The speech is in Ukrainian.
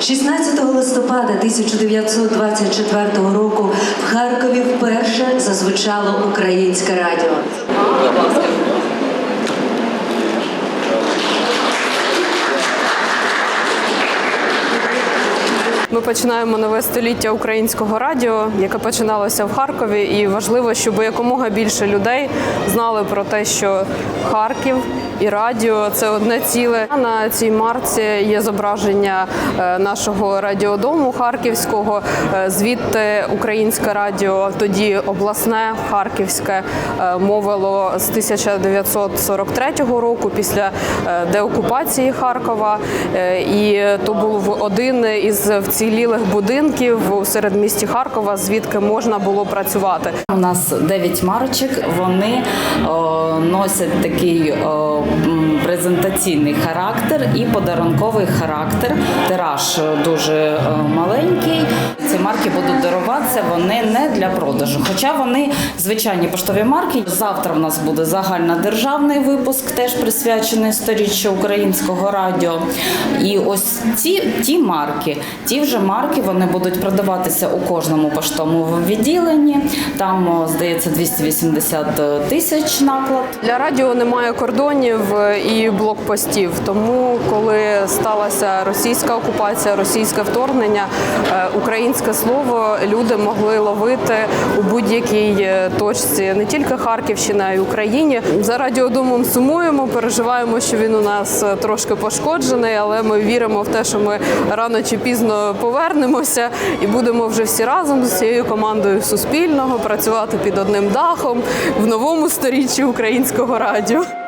16 листопада 1924 року в Харкові вперше зазвучало українське радіо. Ми починаємо нове століття українського радіо, яке починалося в Харкові, і важливо, щоб якомога більше людей знали про те, що Харків і радіо це одне ціле. На цій марці є зображення е, нашого радіодому харківського. Е, Звідти українське радіо, тоді обласне харківське е, мовило з 1943 року після деокупації Харкова. І то був один із вцілілих будинків у середмісті Харкова, звідки можна було працювати. У нас 9 марочок. Вони о, носять такий о, презентаційний характер і подарунковий характер. Тираж е, дуже о, маленький. Марки будуть даруватися. Вони не для продажу. Хоча вони звичайні поштові марки. Завтра в нас буде загальнодержавний випуск, теж присвячений сторіччю українського радіо. І ось ці ті марки, ті вже марки, вони будуть продаватися у кожному поштовому відділенні. Там, здається, 280 тисяч наклад. Для радіо немає кордонів е, і блокпостів. Тому, коли сталася російська окупація, російське вторгнення, е, українське слово люди могли ловити у будь-якій е, точці, не тільки Харківщина, а й Україні. За радіодомом сумуємо, переживаємо, що він у нас е, трошки пошкоджений, але ми віримо в те, що ми рано чи пізно повернемося і будемо вже всі разом з цією командою Суспільного працювати під одним дахом в новому сторіччі українського радіо.